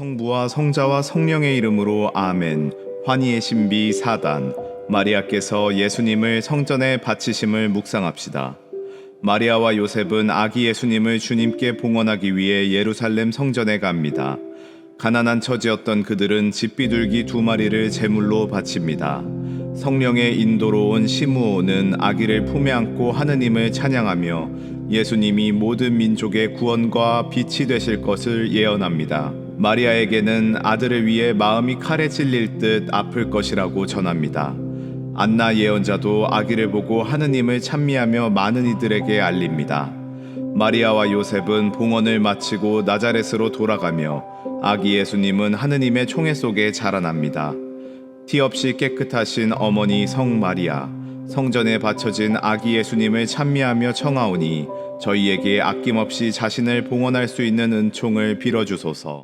성부와 성자와 성령의 이름으로 아멘. 환희의 신비 사단. 마리아께서 예수님을 성전에 바치심을 묵상합시다. 마리아와 요셉은 아기 예수님을 주님께 봉헌하기 위해 예루살렘 성전에 갑니다. 가난한 처지였던 그들은 집비둘기 두 마리를 제물로 바칩니다. 성령의 인도로 온 시므온은 아기를 품에 안고 하느님을 찬양하며 예수님이 모든 민족의 구원과 빛이 되실 것을 예언합니다. 마리아에게는 아들을 위해 마음이 칼에 찔릴 듯 아플 것이라고 전합니다. 안나 예언자도 아기를 보고 하느님을 찬미하며 많은 이들에게 알립니다. 마리아와 요셉은 봉헌을 마치고 나자렛으로 돌아가며 아기 예수님은 하느님의 총애 속에 자라납니다. 티 없이 깨끗하신 어머니 성 마리아, 성전에 바쳐진 아기 예수님을 찬미하며 청하오니 저희에게 아낌없이 자신을 봉헌할 수 있는 은총을 빌어주소서.